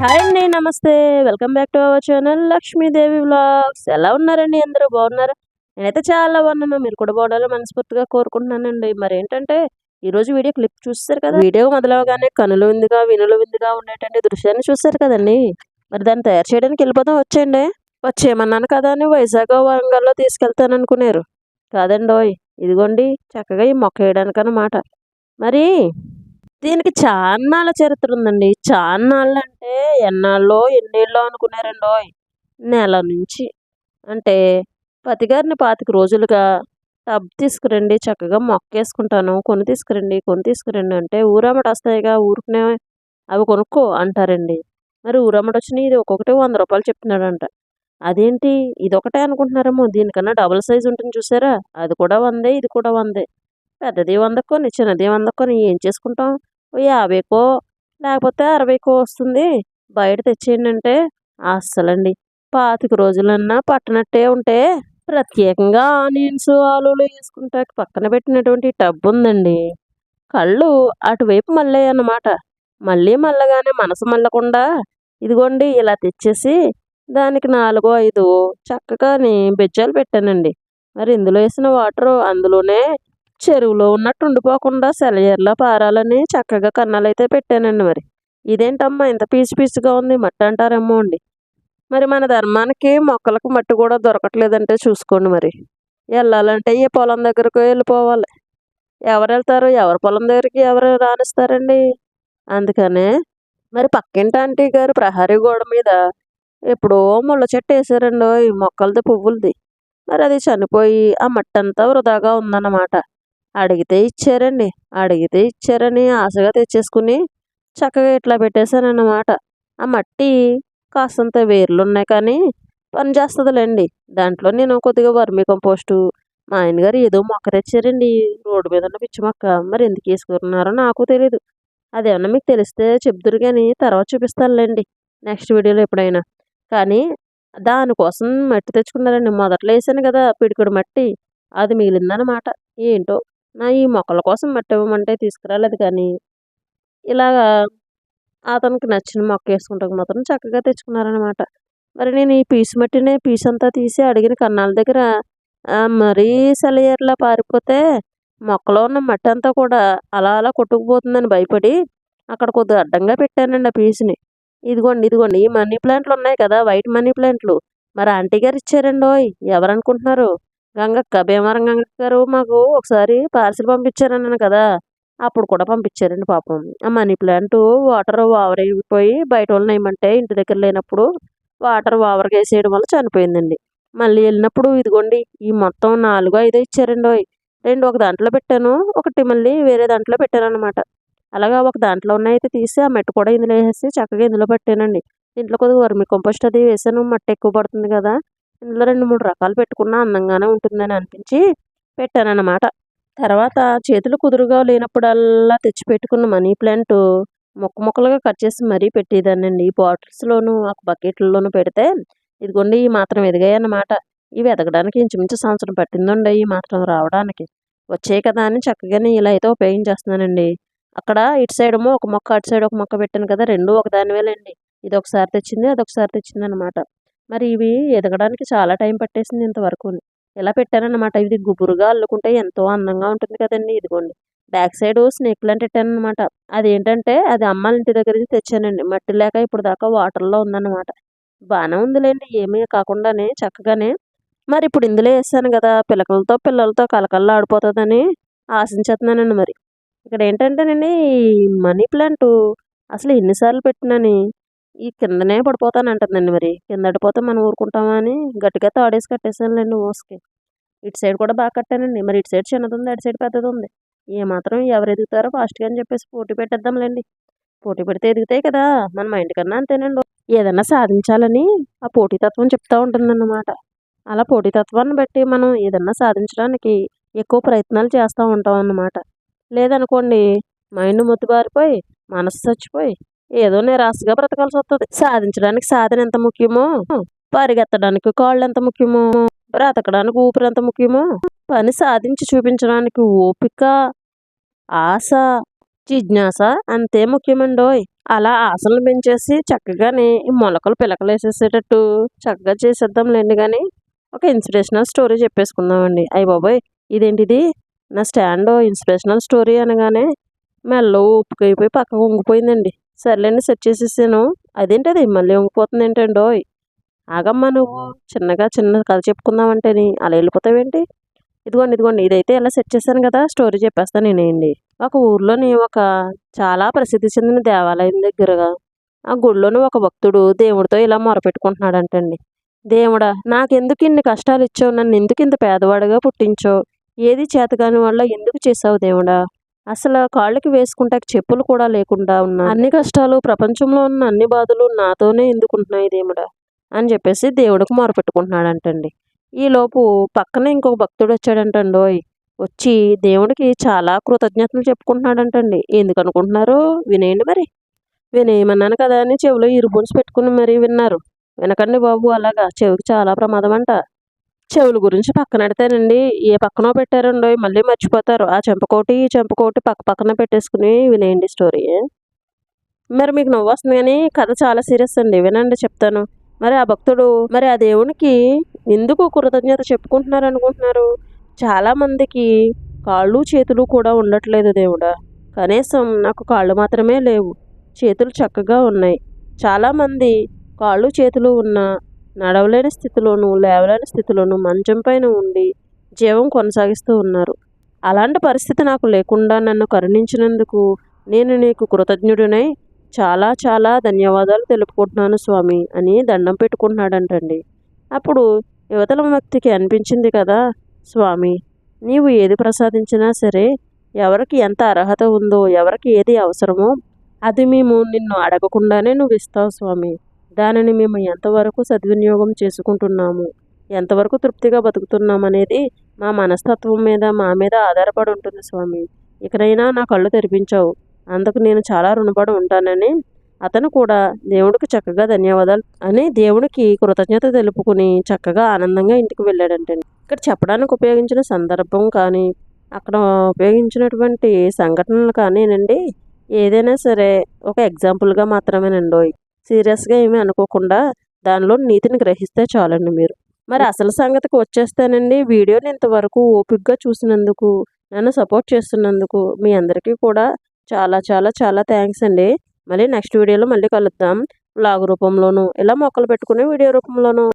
Hi అండి నమస్తే. Welcome back to our channel Lakshmidevi vlogs. ఎలా ఉన్నారండి అందరూ? బాగున్నారు? నేనైతే చాలా బాగున్నాను. మీరు కూడా బాగుండాలని మనస్ఫూర్తిగా కోరుకుంటున్నానండి. మరి ఏంటంటే ఈ రోజు వీడియో క్లిప్ చూస్తారు కదా? వీడియో మొదలవగానే కనులు విందుగా వినులు విందుగా ఉండేటండి దృశ్యాన్ని చూస్తారు కదండి? మరి దాన్ని తయారు చేయడానికి వెళ్ళిపోతాం వచ్చేయండి. వచ్చేయమన్నాను కదా అని వైజాగ్ వరంగల్లో తీసుకెళ్తాను అనుకున్నారు కాదండి ఓయ్ ఇదిగోండి. చక్కగా ఈ మొక్క వేయడానికి అన్నమాట మరి దీనికి చాన్నాళ్ళ చరిత్ర ఉందండి. చాన్నాళ్ళు అంటే ఎన్నాళ్ళో ఎన్నేళ్ళో అనుకున్నారండో నెల నుంచి. అంటే పతిగారిని పాతిక రోజులుగా టబ్ తీసుకురండి చక్కగా మొక్క వేసుకుంటాను కొని తీసుకురండి కొని తీసుకురండి అంటే ఊరమ్మట వస్తాయిగా ఊరుకునే అవి కొనుక్కో అంటారండి. మరి ఊరమ్మట వచ్చిన ఇది ఒక్కొక్కటి వంద రూపాయలు చెప్తున్నాడంట. అదేంటి? ఇది ఒకటే అనుకుంటున్నారేమో. దీనికన్నా డబుల్ సైజ్ ఉంటుంది చూసారా? అది కూడా వందే ఇది కూడా వందే. పెద్దది వందకొని చిన్నది వందకొని ఏం చేసుకుంటాం? ఓ యాభైకో లేకపోతే అరవైకో వస్తుంది. బయట తెచ్చేయండి అంటే అస్సలండి. పాతిక రోజులన్నా పట్టనట్టే ఉంటే ప్రత్యేకంగా ఆనియన్స్ ఆలులు వేసుకుంటా పక్కన పెట్టినటువంటి టబ్ ఉందండి కళ్ళు అటువైపు మళ్ళీ అన్నమాట మళ్ళీ మళ్ళగానే మనసు మళ్ళకుండా ఇదిగోండి ఇలా తెచ్చేసి దానికి నాలుగో ఐదు చక్కగాని బెజ్జాలు పెట్టానండి. మరి ఇందులో వేసిన వాటర్ అందులోనే చెరువులో ఉన్నట్టు ఉండిపోకుండా సెలయేర్లా పారాలని చక్కగా కన్నాలైతే పెట్టానండి మరి. ఇదేంటమ్మా ఇంత పీచు పీచుగా ఉంది మట్టి అంటారేమో అండి. మరి మన ధర్మానికి మొక్కలకు మట్టి కూడా దొరకట్లేదంటే చూసుకోండి మరి. వెళ్ళాలంటే ఈ పొలం దగ్గరకు వెళ్ళిపోవాలి. ఎవరు వెళ్తారు? ఎవరి పొలం దగ్గరికి ఎవరు రాణిస్తారండి అందుకనే మరి పక్కింటి ఆంటీ గారు ప్రహరీ గోడ మీద ఎప్పుడో ముళ్ళ చెట్టు వేసారండి ఈ మొక్కలది పువ్వులది. మరి అది చనిపోయి ఆ మట్టి అంతా వృధాగా ఉందన్నమాట. అడిగితే ఇచ్చారండి. అడిగితే ఇచ్చారని ఆశగా తెచ్చేసుకుని చక్కగా ఇట్లా పెట్టేశానన్నమాట. ఆ మట్టి కాస్తంత వేర్లు ఉన్నాయి కానీ పని చేస్తుందిలేండి. దాంట్లో నేను కొద్దిగా వర్మి కంపోస్టు మా ఆయన గారు ఏదో మొక్క తెచ్చారండి రోడ్డు మీద ఉన్న పిచ్చి మొక్క. మరి ఎందుకు వేసుకున్నారో నాకు తెలియదు అదేమన్నా మీకు తెలిస్తే చెప్తురు కానీ తర్వాత చూపిస్తానులేండి నెక్స్ట్ వీడియోలో ఎప్పుడైనా. కానీ దానికోసం మట్టి తెచ్చుకున్నారండి. మొదట్లో వేసాను కదా పిడికుడు మట్టి అది మిగిలిందనమాట ఏంటో? నా ఈ మొక్కల కోసం మట్టి ఇవ్వమంటే తీసుకురాలేదు కానీ ఇలాగా అతనికి నచ్చిన మొక్క వేసుకుంటాం మాత్రం చక్కగా తెచ్చుకున్నారనమాట మరి నేను ఈ పీసు మట్టిని పీసు అంతా తీసి అడిగిన కన్నాల దగ్గర మరీ సెలయర్లా పారిపోతే మొక్కలో ఉన్న మట్టి అంతా కూడా అలా అలా కొట్టుకుపోతుందని భయపడి అక్కడ కొద్దిగా అడ్డంగా పెట్టానండి ఆ పీసుని. ఇదిగోండి ఇదిగోండి ఈ మనీ ప్లాంట్లు ఉన్నాయి కదా వైట్ మనీ ప్లాంట్లు. మరి ఆంటీ గారు ఇచ్చారండి ఓయ్ ఎవరు అనుకుంటున్నారు? గంగక్క భీమవరం గంగక్క గారు మాకు ఒకసారి పార్సిల్ పంపించారన్నాను కదా. అప్పుడు కూడా పంపించారండి పాపం. ఆ మనీ ప్లాంట్ వాటర్ ఓవర్ అయిపోయి బయట వాళ్ళని ఏమంటే ఇంటి దగ్గర లేనప్పుడు వాటర్ ఓవర్గా వేసేయడం వల్ల చనిపోయిందండి. మళ్ళీ వెళ్ళినప్పుడు ఇదిగోండి ఈ మొత్తం నాలుగు ఐదు ఇచ్చారండి రెండు ఒక దాంట్లో పెట్టాను ఒకటి మళ్ళీ వేరే దాంట్లో పెట్టాను అనమాట అలాగా ఒక దాంట్లో అయితే తీసి ఆ మట్టి కూడా ఇందులో వేసేసి చక్కగా ఇందులో పెట్టానండి. దీంట్లో కొద్దిగా వర్మి కంపోస్ట్ అది వేసాను మట్టి ఎక్కువ పడుతుంది కదా. ఇందులో రెండు మూడు రకాలు పెట్టుకున్నా అందంగానే ఉంటుందని అనిపించి పెట్టానన్నమాట. తర్వాత చేతులు కుదురుగా లేనప్పుడల్లా తెచ్చి పెట్టుకున్న మనీ ప్లాంట్ మొక్క మొక్కలుగా కట్ చేసి మరీ పెట్టేదానండి బాటిల్స్లోను ఒక బకెట్లలోనూ పెడితే ఇదిగోండి ఈ మాత్రం ఎదిగాయి అన్నమాట ఇవి ఎదగడానికి ఇంచుమించు సంవత్సరం పట్టిందండి ఈ మాత్రం రావడానికి. వచ్చాయి కదా అని చక్కగానే ఇలా అయితే ఉపయోగించేస్తున్నానండి. అక్కడ ఇటు సైడ్ ఒక మొక్క అటు సైడ్ ఒక మొక్క పెట్టాను కదా రెండు ఒక దానివేలండి ఇది ఒకసారి తెచ్చింది అది ఒకసారి తెచ్చింది అనమాట మరి ఇవి ఎదగడానికి చాలా టైం పట్టేసింది ఇంతవరకు. ఇలా పెట్టానన్నమాట ఇది గుబురుగా అల్లుకుంటే ఎంతో అందంగా ఉంటుంది కదండి ఇదిగోండి. బ్యాక్ సైడ్ స్నేక్ ప్లాంట్ పెట్టాను అనమాట అదేంటంటే అది అమ్మాల ఇంటి దగ్గర నుంచి తెచ్చానండి. మట్టి లేక ఇప్పుడు దాకా వాటర్లో ఉందన్నమాట. బాగానే ఉందిలేండి. ఏమీ కాకుండానే చక్కగానే మరి ఇప్పుడు ఇందులో వేసాను కదా. పిల్లకలతో పిల్లలతో కలకల్లా ఆడిపోతుందని ఆశించేస్తున్నానండి మరి. ఇక్కడ ఏంటంటేనండి ఈ మనీ ప్లాంట్ అసలు ఎన్నిసార్లు పెట్టినని? ఈ కిందనే పడిపోతాను అంటుందండి మరి. కింద పడిపోతే మనం ఊరుకుంటామా అని గట్టిగా తాడేసి కట్టేసానులేండి మోసుకి. ఇటు సైడ్ కూడా బాగా కట్టానండి. మరి ఇటు సైడ్ చిన్నది ఉంది అటు సైడ్ పెద్దది ఉంది ఏమాత్రం ఎవరు ఎదుగుతారో ఫాస్ట్గా అని చెప్పేసి పోటీ పెట్టేద్దాంలేండి. పోటీ పెడితే ఎదుగుతాయి కదా. మన మైండ్ కన్నా అంతేనండి. ఏదైనా సాధించాలని ఆ పోటీతత్వం చెప్తూ ఉంటుందన్నమాట. అలా పోటీతత్వాన్ని బట్టి మనం ఏదన్నా సాధించడానికి ఎక్కువ ప్రయత్నాలు చేస్తూ ఉంటాం అన్నమాట లేదనుకోండి మైండ్ మొద్దుబారిపోయి మనసు చచ్చిపోయి ఏదో నిరాశగా బ్రతకాల్సి వస్తుంది సాధించడానికి సాధన ఎంత ముఖ్యమో? పరిగెత్తడానికి కాళ్ళు ఎంత ముఖ్యమో? బ్రతకడానికి ఊపిరి ఎంత ముఖ్యమో? పని సాధించి చూపించడానికి ఓపిక ఆశ జిజ్ఞాస అంతే ముఖ్యమండోయ్. అలా ఆశలు పెంచేసి చక్కగానే మొలకలు పిలకలు వేసేసేటట్టు చక్కగా చేసేద్దాంలేండి కానీ ఒక ఇన్స్పిరేషనల్ స్టోరీ చెప్పేసుకుందామండి. అయ్యి బాబోయ్ ఇదేంటిది? నా స్టాండ్ ఇన్స్పిరేషనల్ స్టోరీ అనగానే మెల్ల ఉప్పుకైపోయి పక్కకు ఉంగిపోయిందండి. సర్లేండి సెట్ చేసేసాను. అదేంటి అది మళ్ళీ ఉంగిపోతుంది ఏంటండోయ్ ఆగమ్మా నువ్వు. చిన్నగా చిన్న కథ చెప్పుకుందామంటేని అలా వెళ్ళిపోతావేంటి? ఇదిగోండి ఇదిగోండి. ఇదైతే ఎలా సెట్ చేశాను కదా స్టోరీ చెప్పేస్తాను నేనేండి ఒక ఊర్లోని ఒక చాలా ప్రసిద్ధి చెందిన దేవాలయం దగ్గరగా ఆ గుడిలోని ఒక భక్తుడు దేవుడితో ఇలా మొరపెట్టుకుంటున్నాడంటండి. దేవుడా నాకెందుకు ఇన్ని కష్టాలు ఇచ్చావు? నన్ను ఎందుకు ఇంత పేదవాడిగా పుట్టించావు? ఏది చేతగాని వల్ల ఎందుకు చేసావు దేవుడా? అసలు కాళ్ళకి వేసుకుంటే చెప్పులు కూడా లేకుండా ఉన్నా అన్ని కష్టాలు ప్రపంచంలో ఉన్న అన్ని బాధలు నాతోనే ఎందుకుంటున్నాయి దేవుడా? అని చెప్పేసి దేవుడికి మొరపెట్టుకుంటున్నాడంటండి ఈలోపు పక్కన ఇంకొక భక్తుడు వచ్చాడంటండోయ్ వచ్చి దేవుడికి చాలా కృతజ్ఞతలు చెప్పుకుంటున్నాడంటండి. ఎందుకు అనుకుంటున్నారు వినేయండి మరి. వినేయమన్నాను కదా అని చెవిలో ఇరుబున్స్ పెట్టుకుని మరీ విన్నారు. వినకండి బాబు అలాగా. చెవికి చాలా ప్రమాదం అంట. చెవుల గురించి పక్కన పెడతానండి ఏ పక్కనో పెట్టారండో మళ్ళీ మర్చిపోతారు. ఆ చెంపకోటి ఈ చెంపకోటి పక్క పక్కన పెట్టేసుకుని వినేయండి స్టోరీ. మరి మీకు నవ్వు వస్తుంది కానీ కథ చాలా సీరియస్ అండి. వినండి చెప్తాను. మరి ఆ భక్తుడు మరి ఆ దేవునికి ఎందుకు కృతజ్ఞత చెప్పుకుంటున్నారు అనుకుంటున్నారు? చాలామందికి కాళ్ళు చేతులు కూడా ఉండట్లేదు దేవుడా. కనీసం నాకు కాళ్ళు మాత్రమే లేవు. చేతులు చక్కగా ఉన్నాయి. చాలామంది కాళ్ళు చేతులు ఉన్న నడవలేని స్థితిలోనూ లేవలేని స్థితిలోనూ మంచం పైన ఉండి జీవం కొనసాగిస్తూ ఉన్నారు. అలాంటి పరిస్థితి నాకు లేకుండా నన్ను కరుణించినందుకు నేను నీకు కృతజ్ఞుడినై చాలా చాలా ధన్యవాదాలు తెలుపుకుంటున్నాను స్వామి అని దండం పెట్టుకుంటున్నాడంటండి. అప్పుడు యువతల వ్యక్తికి అనిపించింది కదా స్వామి నీవు ఏది ప్రసాదించినా సరే ఎవరికి ఎంత అర్హత ఉందో ఎవరికి ఏది అవసరమో అది మేము నిన్ను అడగకుండానే నువ్వు ఇస్తావు స్వామి. దానిని మేము ఎంతవరకు సద్వినియోగం చేసుకుంటున్నాము? ఎంతవరకు తృప్తిగా బతుకుతున్నామనేది మా మనస్తత్వం మీద మా మీద ఆధారపడి ఉంటుంది స్వామి. ఇకనైనా నా కళ్ళు తెరిపించావు. అందుకు నేను చాలా రుణపడి ఉంటానని. అతను కూడా దేవుడికి చక్కగా ధన్యవాదాలు అని దేవుడికి కృతజ్ఞత తెలుపుకుని చక్కగా ఆనందంగా ఇంటికి వెళ్ళాడంటే. ఇక్కడ చెప్పడానికి ఉపయోగించిన సందర్భం కానీ అక్కడ ఉపయోగించినటువంటి సంఘటనలు కానీనండి ఏదైనా సరే ఒక ఎగ్జాంపుల్గా మాత్రమేనండి సీరియస్గా ఏమీ అనుకోకుండా దానిలో నీతిని గ్రహిస్తే చాలండి మీరు. మరి అసలు సంగతికి వచ్చేస్తానండి. వీడియోని ఇంతవరకు ఓపిక్గా చూసినందుకు నన్ను సపోర్ట్ చేస్తున్నందుకు మీ అందరికీ కూడా చాలా చాలా చాలా థ్యాంక్స్ అండి. మళ్ళీ నెక్స్ట్ వీడియోలో మళ్ళీ కలుద్దాం. బ్లాగ్ రూపంలోనూ ఇలా మొక్కలు పెట్టుకునే వీడియో రూపంలోనూ.